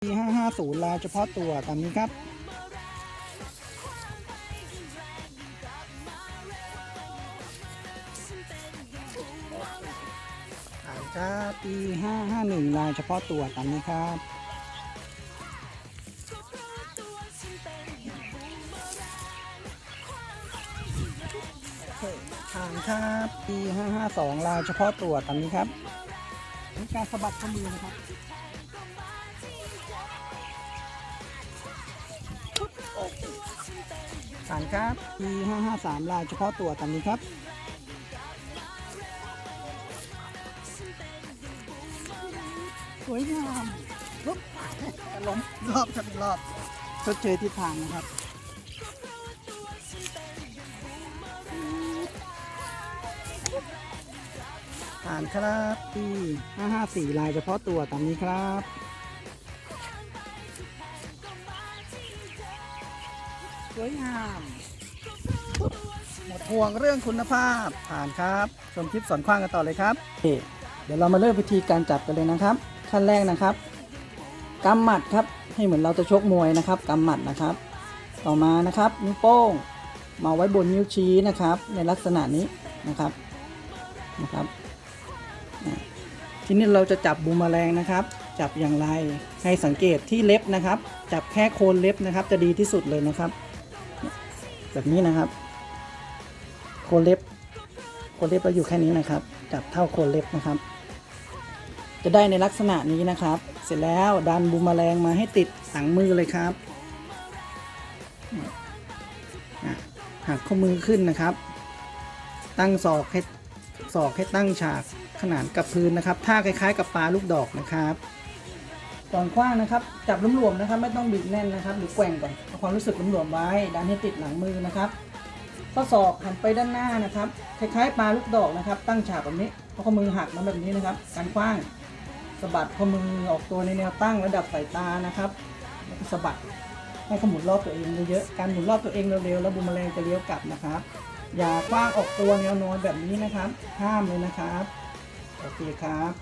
550 ลายเฉพาะตัวตามนี้ครับ ขายครับปี 551 ลายเฉพาะตัวตามนี้ครับผ่านครับปี 552 ลายเฉพาะตัวตามนี้ครับมีการสะบัดข้อมือนะครับ ผ่านครับปี553 ลายเฉพาะตัวตามนี้ครับ สวยงามปุ๊บจะล้มรอบครับอีกรอบชดเชยทิศทางนะครับผ่านครับปี554 ลายเฉพาะตัวตามนี้ครับ สวยงามหมดห่วงเรื่องคุณภาพผ่านครับ ชมคลิปสอนคว้างกันต่อเลยครับเดี๋ยวเรามาเริ่มวิธีการจับกันเลยนะครับ ขั้นแรกนะครับกำหมัดครับให้เหมือนเราจะชกมวยนะครับกำหมัดนะครับ ต่อมานะครับนิ้วโป้งมาไว้บนนิ้วชี้นะครับ ในลักษณะนี้นะครับนะครับ ทีนี้เราจะจับบูมแมลงนะครับ จับอย่างไรให้สังเกตที่เล็บนะครับ จับแค่โคนเล็บนะครับ จะดีที่สุดเลยนะครับ แบบนี้นะครับ โคนเล็บ โคนเล็บเราอยู่แค่นี้นะครับ จับเท่าโคนเล็บนะครับ จะได้ในลักษณะนี้นะครับ เสร็จแล้วดันบูมแมลงมาให้ติดหลังมือเลยครับหักข้อมือขึ้นนะครับ ตั้งศอกให้ศอกให้ตั้งฉากขนานกับพื้นนะครับท่าคล้าย ๆ กับปลาลูกดอกนะครับ ก่อนคว้างนะครับจับหลวมๆนะครับ ไม่ต้องบีบแน่นนะครับ หรือแกว่งก่อนเอาความรู้สึกหลวมๆไว้ดันให้ติดหลังมือนะครับข้อศอกหันไปด้านหน้านะครับคล้ายๆปลาลูกดอกนะครับ ตั้งฉากแบบนี้เอาข้อมือหักมาแบบนี้นะครับการคว้างสะบัดข้อมือออกตัวในแนวตั้งระดับสายตานะครับแล้วก็สะบัดให้ขมุนรอบตัวเองเยอะๆการหมุนรอบตัวเองเร็วๆแล้วบูมแมลงจะเลี้ยวกลับนะครับ อย่าคว้างออกตัวแนวนอนแบบนี้นะครับ ห้ามเลยนะครับโอเคครับ